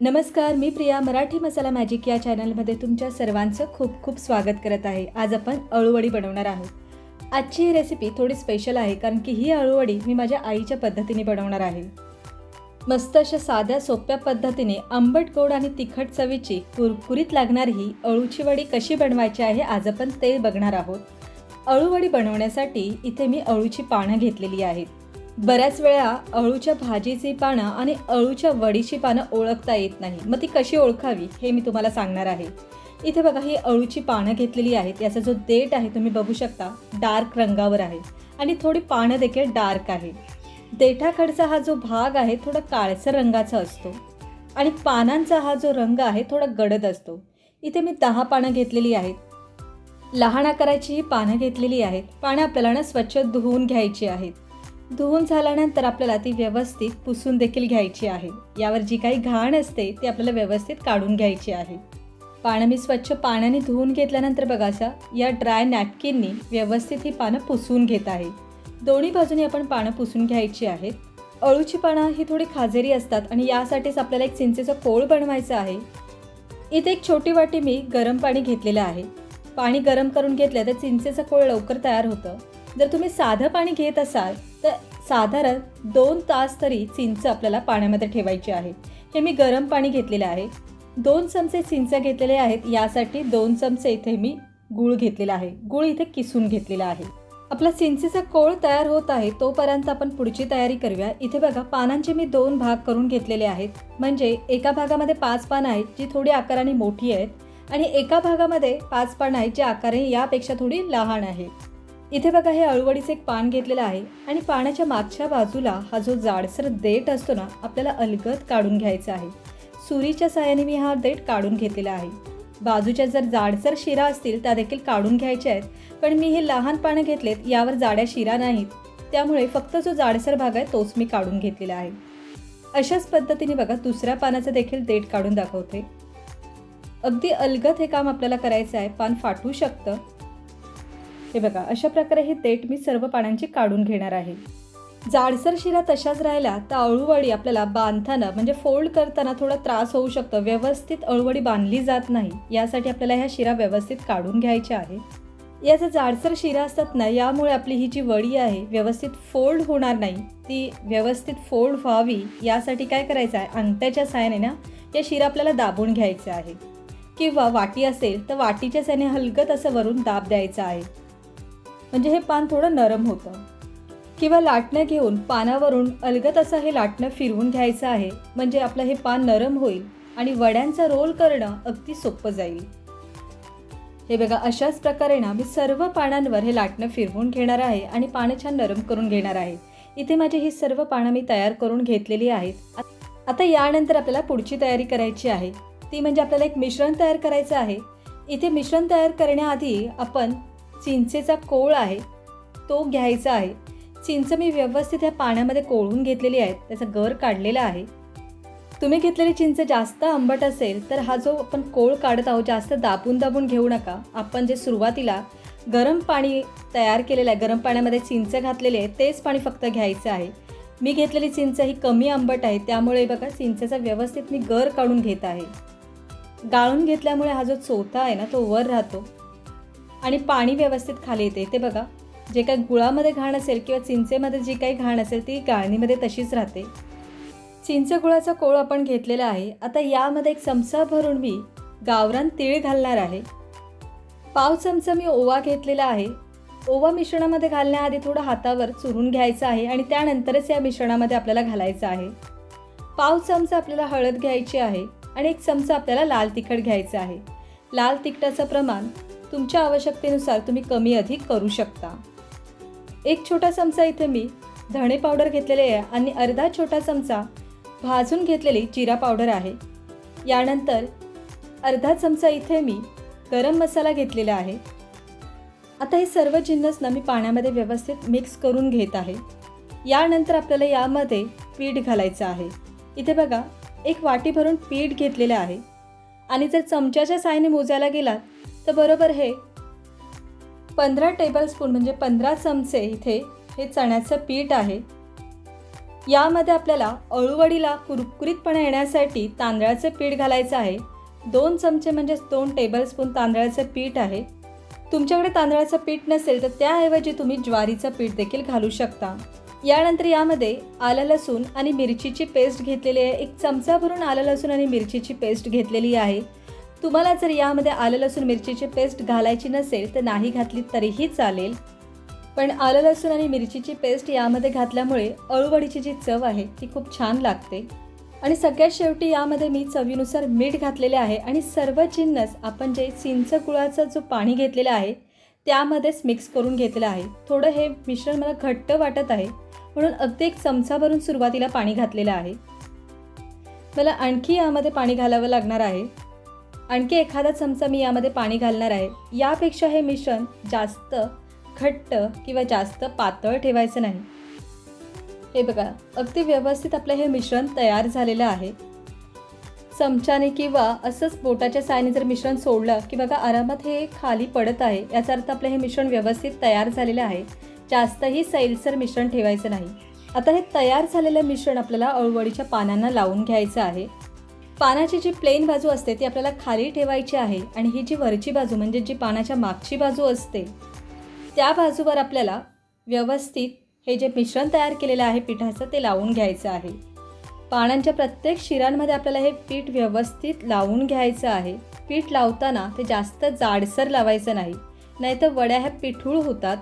नमस्कार मी प्रिया मराठी मसाला मॅजिक या चॅनलमध्ये तुमच्या सर्वांचं खूप खूप स्वागत करत आहे. आज आपण अळूवडी बनवणार आहोत. आजची ही रेसिपी थोडी स्पेशल आहे कारण की ही अळूवडी मी माझ्या आईच्या पद्धतीने बनवणार आहे. मस्त अशा साध्या सोप्या पद्धतीने आंबट गोड आणि तिखट चवीची कुरकुरीत लागणारी ही अळूची वडी कशी बनवायची आहे आज आपण ते बघणार आहोत. अळूवडी बनवण्यासाठी इथे मी अळूची पानं घेतलेली आहेत. बऱ्याच वेळा अळूच्या भाजीची पानं आणि अळूच्या वडीची पानं ओळखता येत नाही. मग ती कशी ओळखावी हे मी तुम्हाला सांगणार आहे. इथे बघा ही अळूची पानं घेतलेली आहेत. याचा जो देठ आहे तुम्ही बघू शकता डार्क रंगावर आहे. आणि थोडी पानं देखील डार्क आहे. देठाकडचा हा जो भाग आहे थोडा काळसर रंगाचा असतो. आणि पानांचा हा जो रंग आहे थोडा गडद असतो. इथे मी दहा पानं घेतलेली आहेत. लहान आकाराची ही पानं घेतलेली आहेत. पानं आपल्याला ना स्वच्छ धुवून घ्यायची आहेत. धुवून झाल्यानंतर आपल्याला ती व्यवस्थित पुसून देखील घ्यायची आहे. यावर जी काही घाण असते ती आपल्याला व्यवस्थित काढून घ्यायची आहे. पानं मी स्वच्छ पाण्याने धुवून घेतल्यानंतर बघा असा या ड्राय नॅपकिननी व्यवस्थित ही पानं पुसून घेत आहे. दोन्ही बाजूनी आपण पानं पुसून घ्यायची आहेत. अळूची पानं ही थोडी खाजेरी असतात आणि यासाठीच आपल्याला एक चिंचेचा कोळ बनवायचा आहे. इथे एक छोटी वाटी मी गरम पाणी घेतलेलं आहे. पाणी गरम करून घेतलं तर चिंचेचं कोळ लवकर तयार होतं. जर तुम्ही साधं पाणी घेत असाल तर साधारण दोन तास तरी चिंच आपल्याला पाण्यामध्ये ठेवायची आहे. हे मी गरम पाणी घेतलेलं आहे. दोन चमचे चिंच घेतलेले आहेत यासाठी दोन चमचे इथे मी गूळ घेतलेला आहे. गूळ इथे किसून घेतलेला आहे. आपला चिंचेचा कोळ तयार होत आहे तोपर्यंत आपण पुढची तयारी करूया. इथे बघा पानांचे मी दोन भाग करून घेतलेले आहेत. म्हणजे एका भागामध्ये पाच पानं आहेत जी थोडी आकाराने मोठी आहेत आणि एका भागामध्ये पाच पानं आहेत जी आकाराने यापेक्षा थोडी लहान आहेत इथे बघा हे अळूवडीचं एक पान घेतलेलं आहे आणि पाण्याच्या मागच्या बाजूला हा जो जाडसर देठ असतो ना आपल्याला अलगद काढून घ्यायचा आहे. सुरीच्या सहाय्याने मी हा देठ काढून घेतलेला आहे. बाजूच्या जर जाडसर शिरा असतील त्या देखील काढून घ्यायच्या आहेत. पण मी हे लहान पानं घेतलेत यावर जाड्या शिरा नाहीत. त्यामुळे फक्त जो जाडसर भाग आहे तोच मी काढून घेतलेला आहे. अशाच पद्धतीने बघा दुसऱ्या पानाचं देखील देठ काढून दाखवते. अगदी अलगद हे काम आपल्याला करायचं आहे. पान फाटू शकतं. हे बघा अशा प्रकारे हे देठ मी सर्व पानांची काढून घेणार आहे. जाडसर शिरा तशाच राहिल्या तर अळूवडी आपल्याला बांधताना म्हणजे फोल्ड करताना थोडा त्रास होऊ शकतो. व्यवस्थित अळूवडी बांधली जात नाही. यासाठी आपल्याला ह्या शिरा व्यवस्थित काढून घ्यायच्या आहे याचा जाडसर शिरा असतात ना यामुळे आपली ही जी वडी आहे व्यवस्थित फोल्ड होणार नाही. ती व्यवस्थित फोल्ड व्हावी यासाठी काय करायचं आहे? अंगठ्याच्या साहाय्याने ना या शिरा आपल्याला दाबून घ्यायचं आहे. किंवा वाटी असेल तर वाटीच्या साहाय्याने हलगत असं वरून दाब द्यायचा आहे. म्हणजे हे पान थोडं नरम होतं. किंवा लाटणं घेऊन पानावरून अलगत असं हे लाटणं फिरवून घ्यायचं आहे म्हणजे आपलं हे पान नरम होईल आणि वड्यांचा रोल करणं अगदी सोपं जाईल. हे बघा अशाच प्रकारे ना मी सर्व पानांवर हे लाटणं फिरवून घेणार आहे आणि पानं छान नरम करून घेणार आहे. इथे माझी ही सर्व पानं मी तयार करून घेतलेली आहेत. आता यानंतर आपल्याला पुढची तयारी करायची आहे. ती म्हणजे आपल्याला एक मिश्रण तयार करायचं आहे. इथे मिश्रण तयार करण्याआधी आपण चिंचेचा कोळ आहे तो घ्यायचा आहे. चिंच मी व्यवस्थित ह्या पाण्यामध्ये कोळून घेतलेली आहेत त्याचा गर काढलेला आहे. तुम्ही घेतलेली चिंच जास्त आंबट असेल तर हा जो आपण कोळ काढत आहोत जास्त दाबून दाबून घेऊ नका. आपण जे सुरुवातीला गरम पाणी तयार केलेलं आहे गरम पाण्यामध्ये चिंच घातलेले आहे तेच पाणी फक्त घ्यायचं आहे. मी घेतलेली चिंच ही कमी आंबट आहे त्यामुळे बघा चिंचेचा व्यवस्थित मी गर काढून घेत आहे. गाळून घेतल्यामुळे हा जो चोथा आहे ना तो वर राहतो. आणि पाणी व्यवस्थित खाली येते. ते बघा जे काही गुळामध्ये घाण असेल किंवा चिंचेमध्ये जी काही घाण असेल ती गाळणीमध्ये तशीच राहते. चिंच गुळाचा कोळ आपण घेतलेला आहे. आता यामध्ये एक चमचा भरून मी गावरान तीळ घालणार आहे. पाव चमचा मी ओवा घेतलेला आहे. ओवा मिश्रणामध्ये घालण्याआधी थोडं हातावर चुरून घ्यायचं आहे आणि त्यानंतरच या मिश्रणामध्ये आपल्याला घालायचं आहे. पाव चमचा आपल्याला हळद घ्यायची आहे आणि एक चमचा आपल्याला लाल तिखट घ्यायचं आहे. लाल तिखटाचं प्रमाण तुमच्या आवश्यकतेनुसार तुम्ही कमी अधिक करू शकता. एक छोटा चमचा इथे मी धणे पावडर घेतलेले आहे आणि अर्धा छोटा चमचा भाजून घेतलेली जिरा पावडर आहे. यानंतर अर्धा चमचा इथे मी गरम मसाला घेतलेला आहे. आता हे सर्व जिन्नस ना मी पाण्यामध्ये व्यवस्थित मिक्स करून घेत आहे. यानंतर आपल्याला यामध्ये पीठ घालायचं आहे. इथे बघा एक वाटी भरून पीठ घेतलेलं आहे. आणि जर चमच्याच्या साहाय्याने मोजायला गेलात तर बरोबर हे. पंधरा टेबलस्पून म्हणजे पंधरा चमचे इथे हे चण्याचं पीठ आहे. यामध्ये आपल्याला अळूवडीला कुरकुरीतपणा येण्यासाठी तांदळाचं पीठ घालायचं आहे. दोन चमचे म्हणजेच दोन टेबलस्पून तांदळाचं पीठ आहे. तुमच्याकडे तांदळाचं पीठ नसेल तर त्याऐवजी तुम्ही ज्वारीचं पीठ देखील घालू शकता. यानंतर यामध्ये आलं लसूण आणि मिरचीची पेस्ट घेतलेली आहे. एक चमचा भरून आलं लसूण आणि मिरचीची पेस्ट घेतलेली आहे. तुम्हाला जर यामध्ये आलं लसूण मिरचीची पेस्ट घालायची नसेल तर नाही घातली तरीही चालेल. पण आलं लसूण आणि मिरचीची पेस्ट यामध्ये घातल्यामुळे अळूवडीची जी चव आहे ती खूप छान लागते. आणि सगळ्यात शेवटी यामध्ये मी चवीनुसार मीठ घातलेले आहे आणि सर्व जिन्नस आपण जे चिंच गुळाचं जो पाणी घेतलेलं आहे त्यामध्येच मिक्स करून घेतलेलं आहे. थोडं हे मिश्रण मला घट्ट वाटत आहे म्हणून अगदी एक चमचा भरून सुरुवातीला पाणी घातलेलं आहे. मला आणखी यामध्ये पाणी घालावं लागणार आहे. आणखी एखादा चमचा मी यामध्ये पाणी घालणार आहे. यापेक्षा हे मिश्रण जास्त घट्ट किंवा जास्त पातळ ठेवायचं नाही. हे बघा अगदी व्यवस्थित आपलं हे मिश्रण तयार झालेलं आहे. चमच्याने किंवा असंच बोटाच्या सायने जर मिश्रण सोडलं की बघा आरामात हे खाली पडत आहे. याचा अर्थ आपलं हे मिश्रण व्यवस्थित तयार झालेलं आहे. जास्तही सैलसर मिश्रण ठेवायचं नाही. आता हे तयार झालेलं मिश्रण आपल्याला अळवडीच्या पानांना लावून घ्यायचं आहे. पानाची जी प्लेन बाजू असते ती आपल्याला खाली ठेवायची आहे आणि ही जी वरची बाजू म्हणजे जी पानाच्या मागची बाजू असते त्या बाजूवर आपल्याला व्यवस्थित हे जे मिश्रण तयार केलेलं आहे पिठाचं ते लावून घ्यायचं आहे. पानांच्या प्रत्येक शिरांमध्ये आपल्याला हे पीठ व्यवस्थित लावून घ्यायचं आहे. पीठ लावताना ते जास्त जाडसर लावायचं नाही नाहीतर वड्या ह्या पिठूळ होतात.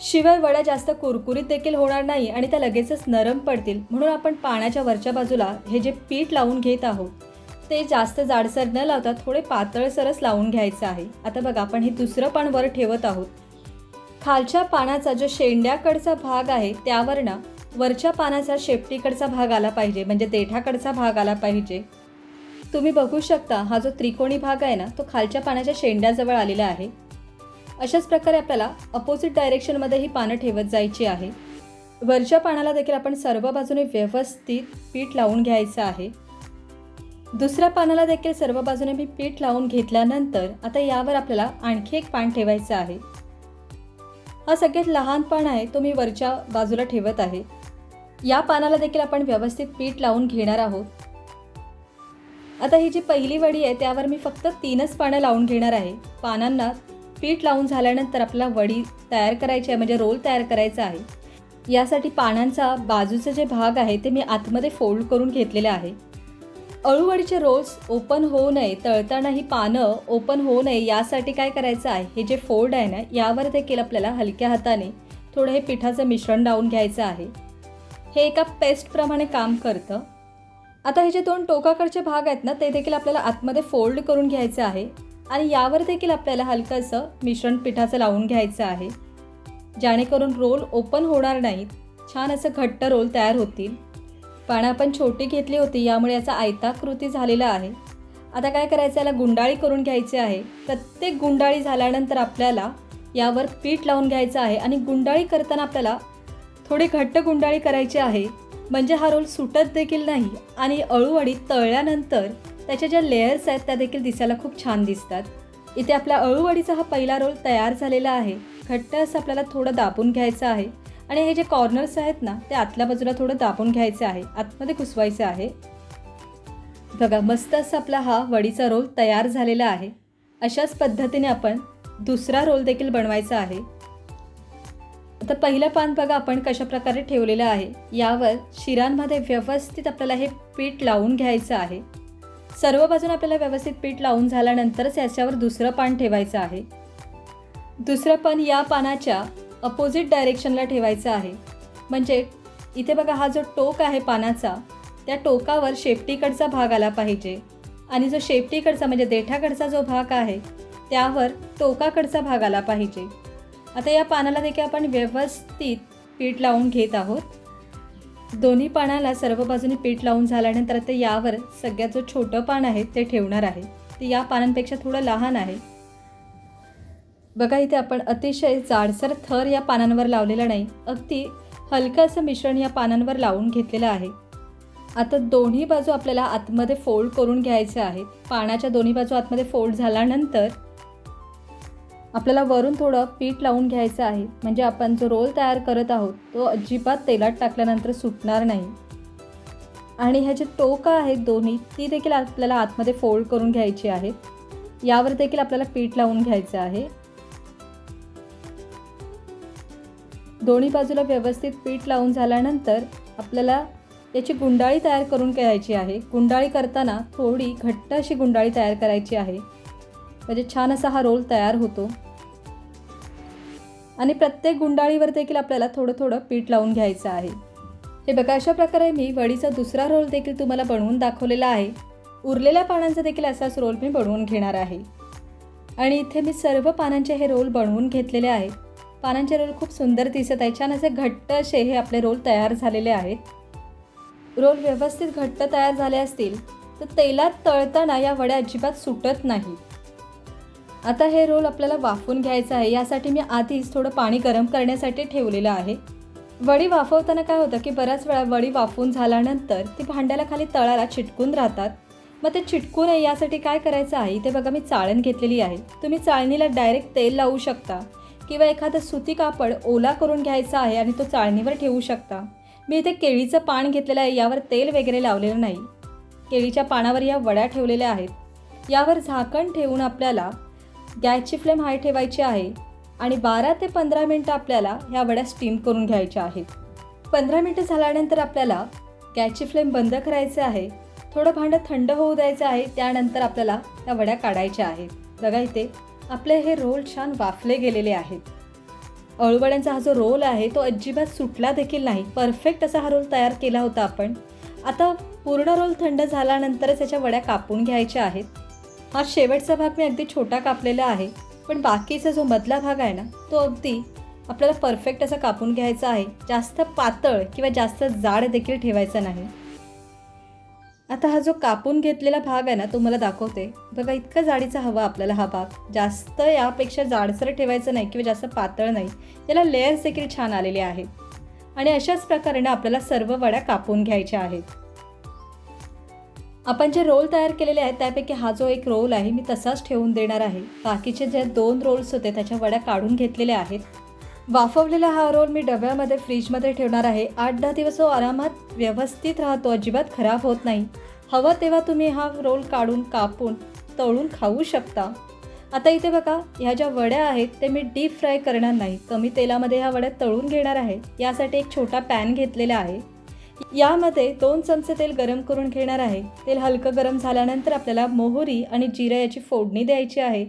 शिवाय वड्या जास्त कुरकुरीत देखील होणार नाही आणि त्या लगेचच नरम पडतील. म्हणून आपण पाण्याच्या वरच्या बाजूला हे जे पीठ लावून घेत आहोत ते जास्त जाडसर न लावता थोडे पातळसरच लावून घ्यायचं आहे. आता बघा आपण हे दुसरं पान वर ठेवत आहोत. खालच्या पानाचा जो शेंड्याकडचा भाग आहे त्यावर ना वरच्या पानाचा शेपटीकडचा भाग आला पाहिजे म्हणजे देठाकडचा भाग आला पाहिजे. तुम्ही बघू शकता हा जो त्रिकोणी भाग आहे ना तो खालच्या पानाच्या शेंड्याजवळ आलेला आहे. अशाच प्रकारे आपल्याला अपोजिट डायरेक्शनमध्ये ही पानं ठेवत जायची आहे. वरच्या पानाला देखील आपण सर्व बाजूने व्यवस्थित पीठ लावून घ्यायचं आहे. दुसऱ्या पानाला देखील सर्व बाजूने मी पीठ लावून घेतल्यानंतर आता यावर आपल्याला आणखी एक पान ठेवायचं आहे. हा सगळ्यात लहान पान आहे तो मी वरच्या बाजूला ठेवत आहे. या पानाला देखील आपण व्यवस्थित पीठ लावून घेणार आहोत. आता ही जी पहिली वडी आहे त्यावर मी फक्त तीनच पानं लावून घेणार आहे. पानांना पीठ लावून झाल्यानंतर आपल्याला वडी तयार करायची आहे म्हणजे रोल तयार करायचा आहे. यासाठी पानांचा बाजूचा जे भाग आहे ते मी आतमध्ये फोल्ड करून घेतलेले आहे. अळूवडीचे रोल्स ओपन होऊ नये तळताना ही पानं ओपन होऊ नये यासाठी काय करायचं आहे? हे जे फोल्ड आहे ना यावर देखील आपल्याला हलक्या हाताने थोडं हे पिठाचं मिश्रण लावून घ्यायचं आहे. हे एका पेस्टप्रमाणे काम करतं. आता हे जे दोन टोकाकडचे भाग आहेत ना ते देखील आपल्याला आतमध्ये फोल्ड करून घ्यायचं आहे. आणि यावर देखील आपल्याला हलकंसं मिश्रण पिठाचं लावून घ्यायचं आहे. जेणेकरून रोल ओपन होणार नाहीत. छान असं घट्ट रोल तयार होतील. पानं आपण छोटी घेतली होती यामुळे याचा आयताकृती झालेला आहे. आता काय करायचं याला गुंडाळी करून घ्यायची आहे. प्रत्येक गुंडाळी झाल्यानंतर आपल्याला यावर पीठ लावून घ्यायचं आहे आणि गुंडाळी करताना आपल्याला थोडी घट्ट गुंडाळी करायची आहे. म्हणजे हा रोल सुटत देखील नाही आणि अळूवडी तळल्यानंतर त्याच्या ज्या लेयर्स आहेत त्या देखील दिसायला खूप छान दिसतात. इथे आपल्या अळूवडीचा हा पहिला रोल तयार झालेला आहे. घट्ट असं आपल्याला थोडं दाबून घ्यायचं आहे. आणि हे जे कॉर्नर्स आहेत ना ते आतल्या बाजूला थोडं दाबून घ्यायचं आहे. आतमध्ये घुसवायचं आहे. बघा मस्त असं आपला हा वडीचा रोल तयार झालेला आहे. अशाच पद्धतीने आपण दुसरा रोल देखील बनवायचा आहे. आता पहिलं पान बघा आपण कशा प्रकारे ठेवलेलं आहे. यावर शिरांमध्ये व्यवस्थित आपल्याला हे पीठ लावून घ्यायचं आहे. सर्व बाजून आपल्याला व्यवस्थित पीठ लावून झाल्यानंतरच याच्यावर दुसरं पान ठेवायचं आहे. दुसरं पान या पानाच्या अपोजिट डायरेक्शनला ठेवायचं आहे. म्हणजे इथे बघा हा जो टोक आहे पानाचा त्या टोकावर शेपटीकडचा भाग आला पाहिजे. आणि जो शेपटीकडचा म्हणजे देठाकडचा जो भाग आहे त्यावर टोकाकडचा भाग आला पाहिजे. आता या पानाला देखील आपण व्यवस्थित पीठ लावून घेत आहोत. दोन्ही पानाला सर्व बाजूने पीठ लावून झाल्यानंतर आता यावर सगळ्यात जो छोटं पान आहे ते ठेवणार आहे. ते या पानांपेक्षा थोडं लहान आहे. बघा इथे आपण अतिशय जाडसर थर या पानांवर लावलेला नाही अगदी हलकं असं मिश्रण या पानांवर लावून घेतलेलं आहे. आता दोन्ही बाजू आपल्याला आतमध्ये फोल्ड करून घ्यायचे आहेत पानाच्या दोन्ही बाजू आतमध्ये फोल्ड झाल्यानंतर आपल्याला वरून थोडं पीठ लावून घ्यायचं आहे. म्हणजे आपण जो रोल तयार करत आहोत तो अजिबात तेलात टाकल्यानंतर सुटणार नाही. आणि ह्याचे टोकं आहेत दोन्ही ती देखील आपल्याला आतमध्ये फोल्ड करून घ्यायची आहेत यावर देखील आपल्याला पीठ लावून घ्यायचं आहे. दोन्ही बाजूला व्यवस्थित पीठ लावून झाल्यानंतर आपल्याला याची गुंडाळी तयार करून घ्यायची आहे. गुंडाळी करताना थोडी घट्ट अशी गुंडाळी तयार करायची आहे. म्हणजे छान असा हा रोल तयार होतो. आणि प्रत्येक गुंडाळीवर देखील आपल्याला थोडं थोडं पीठ लावून घ्यायचं आहे. हे बघा अशा प्रकारे मी वडीचा दुसरा रोल देखील तुम्हाला बनवून दाखवलेला आहे. उरलेल्या पानांचा देखील असाच रोल मी बनवून घेणार आहे. आणि इथे मी सर्व पानांचे हे रोल बनवून घेतलेले आहेत पानांचे रोल खूप सुंदर दिसत आहे. छान असे घट्ट असे हे आपले रोल तयार झालेले आहेत. रोल व्यवस्थित घट्ट तयार झाले असतील तर तेलात तळताना या वड्या अजिबात सुटत नाही. आता हे रोल आपल्याला वाफवून घ्यायचं आहे यासाठी मी आधीच थोडं पाणी गरम करण्यासाठी ठेवलेलं आहे. वडी वाफवताना काय होतं की बऱ्याच वेळा वडी वाफवून झाल्यानंतर ती भांड्याला खाली तळाला चिटकून राहतात. मग ते चिटकू नये यासाठी काय करायचं आहे ते बघा मी चाळण घेतलेली आहे. तुम्ही चाळणीला डायरेक्ट तेल लावू शकता किंवा एखादं सुती कापड ओला करून घ्यायचा आहे आणि तो चाळणीवर ठेवू शकता. मी इथे केळीचं पान घेतलेलं आहे यावर तेल वगैरे लावलेलं नाही. केळीच्या पानावर या वड्या ठेवलेल्या आहेत. यावर झाकण ठेवून आपल्याला गॅसची फ्लेम हाय ठेवायची आहे आणि बारा ते पंधरा मिनटं आपल्याला ह्या वड्या स्टीम करून घ्यायच्या आहेत. पंधरा मिनटं झाल्यानंतर आपल्याला गॅसची फ्लेम बंद करायचे आहे. थोडं भांडं थंड होऊ द्यायचं आहे. त्यानंतर आपल्याला त्या वड्या काढायच्या आहेत. बघा इथे आपले हे रोल छान वाफले गेलेले आहेत. अळूवड्यांचा हा जो रोल आहे तो अजिबात सुटला देखील नाही. परफेक्ट असा हा रोल तयार केला होता आपण. आता पूर्ण रोल थंड झाल्यानंतरच याच्या वड्या कापून घ्यायच्या आहेत. हा शेवटचा भाग मी अगदी छोटा कापलेला आहे पण बाकीचा जो मधला भाग आहे ना तो अगदी आपल्याला परफेक्ट असा कापून घ्यायचा आहे. जास्त पातळ किंवा जास्त जाड देखील ठेवायचा नाही. आता हा जो कापून घेतलेला भाग आहे ना तो मला दाखवते. बघा इतका जाडीचा हवा आपल्याला हा भाग. जास्त यापेक्षा जाडसर ठेवायचं नाही किंवा जास्त पातळ नाही. याला लेयर्स देखील छान आलेले आहेत. आणि अशाच प्रकारे ना आपल्याला सर्व वड्या कापून घ्यायच्या आहेत. आपण जे रोल तयार केलेले आहेत त्यापैकी हा जो एक रोल आहे मी तसाच ठेवून देणार आहे. बाकीचे जे दोन रोल्स होते त्याच्या वड्या काढून घेतलेल्या आहेत. वाफवलेला हा रोल मी डब्यामध्ये फ्रीजमध्ये ठेवणार आहे. आठ दहा दिवस तो आरामात व्यवस्थित राहतो अजिबात खराब होत नाही. हवं तेव्हा तुम्ही हा रोल काढून कापून तळून खाऊ शकता. आता इथे बघा ह्या ज्या वड्या आहेत ते मी डीप फ्राय करणार नाही. कमी तेलामध्ये ह्या वड्या तळून घेणार आहे. यासाठी एक छोटा पॅन घेतलेला आहे. यामध्ये दोन चमचे तेल गरम करून घेणार आहे. तेल हलकं गरम झाल्यानंतर आपल्याला मोहरी आणि जिरा याची फोडणी द्यायची आहे.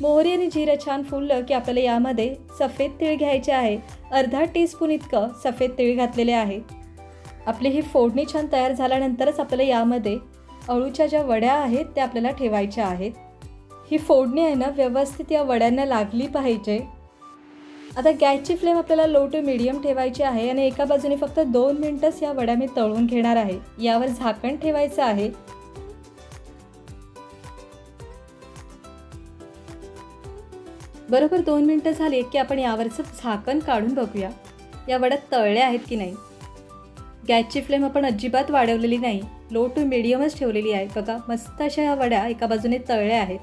मोहरी आणि जिरं छान फुललं की आपल्याला यामध्ये सफेद तीळ घ्यायचे आहे. अर्धा टीस्पून इतकं सफेद तीळ घातलेले आहे. आपली ही फोडणी छान तयार झाल्यानंतरच आपल्याला यामध्ये अळूच्या ज्या वड्या आहेत त्या आपल्याला ठेवायच्या आहेत. ही फोडणी आहे ना व्यवस्थित या वड्यांना लागली पाहिजे. आता गॅसची फ्लेम आपल्याला लो टू मिडियम ठेवायची आहे आणि एका बाजूने फक्त दोन मिनटंच या वड्या मी तळून घेणार आहे. यावर झाकण ठेवायचं आहे. बरोबर दोन मिनटं झाली की आपण यावरचं झाकण काढून बघूया. या वड्या तळल्या आहेत की नाही? गॅसची फ्लेम आपण अजिबात वाढवलेली नाही. लो टू मिडियमच ठेवलेली आहे. बघा मस्त अशा या वड्या एका बाजूने तळल्या आहेत.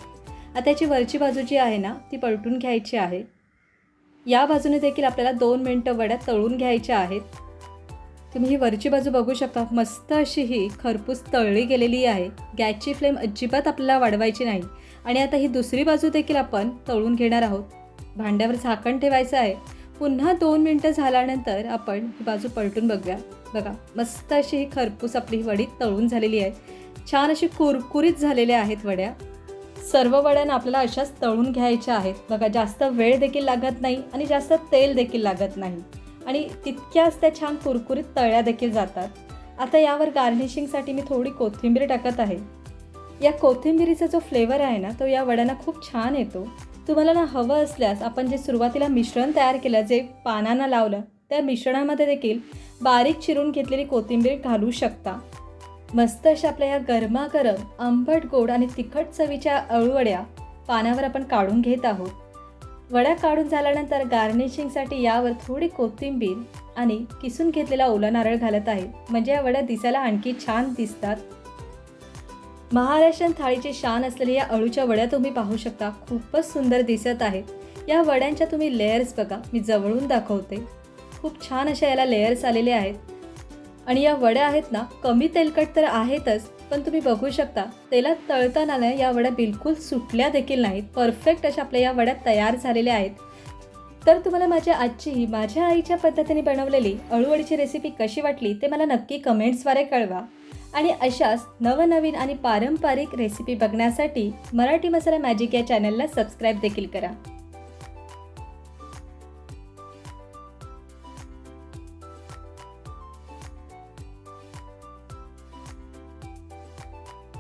आता याची वरची बाजू जी आहे ना ती पलटून घ्यायची आहे. या बाजूने देखील आपल्याला दोन मिनटं वड्या तळून घ्यायच्या आहेत. तुम्ही ही वरची बाजू बघू शकता. मस्त अशी ही खरपूस तळली गेलेली आहे. गॅसची फ्लेम अजिबात आपल्याला वाढवायची नाही. आणि आता ही दुसरी बाजू देखील आपण तळून घेणार आहोत. भांड्यावर झाकण ठेवायचं आहे. पुन्हा दोन मिनटं झाल्यानंतर आपण ही बाजू पलटून बघूया. बघा मस्त अशी ही खरपूस आपली ही वडी तळून झालेली आहे. छान अशी कुरकुरीत झालेल्या आहेत वड्या. सर्व वड्यांना आपल्याला अशाच तळून घ्यायच्या आहेत. बघा जास्त वेळ देखील लागत नाही आणि जास्त तेल देखील लागत नाही. आणि तितक्याच त्या छान कुरकुरीत तळ्या देखील जातात. आता यावर गार्निशिंगसाठी मी थोडी कोथिंबीर टाकत आहे. या कोथिंबिरीचा जो फ्लेवर आहे ना तो या वड्यांना खूप छान येतो. तुम्हाला ना हवं असल्यास आपण जे सुरुवातीला मिश्रण तयार केलं जे पानांना लावलं त्या मिश्रणामध्ये देखील बारीक चिरून घेतलेली कोथिंबीर घालू शकता. मस्त अशा आपल्या या गरमागरम आंबट गोड आणि तिखट चवीच्या अळूवड्या पानावर आपण काढून घेत आहोत. वड्या काढून झाल्यानंतर गार्निशिंगसाठी यावर थोडी कोथिंबीर आणि किसून घेतलेला ओला नारळ घालत आहे. म्हणजे या वड्या दिसायला आणखी छान दिसतात. महाराष्ट्रीयन थाळीची शान असलेल्या या अळूच्या वड्या तुम्ही पाहू शकता. खूपच सुंदर दिसत आहेत. या वड्यांच्या तुम्ही लेयर्स बघा. मी जवळून दाखवते. खूप छान अशा याला लेयर्स आलेले आहेत. आणि या वड्या आहेत ना कमी तेलकट तर आहेतच पण तुम्ही बघू शकता तेलात तळताना ना या वड्या बिलकुल सुटल्या देखील नाहीत परफेक्ट अशा आपल्या या वड्या तयार झालेल्या आहेत. तर तुम्हाला माझ्या आजची माझ्या आईच्या पद्धतीने बनवलेली अळूवडीची रेसिपी कशी वाटली ते मला नक्की कमेंट्सद्वारे कळवा. आणि अशाच नवनवीन आणि पारंपरिक रेसिपी बघण्यासाठी मराठी मसाला मॅजिक या चॅनलला सबस्क्राईब देखील करा.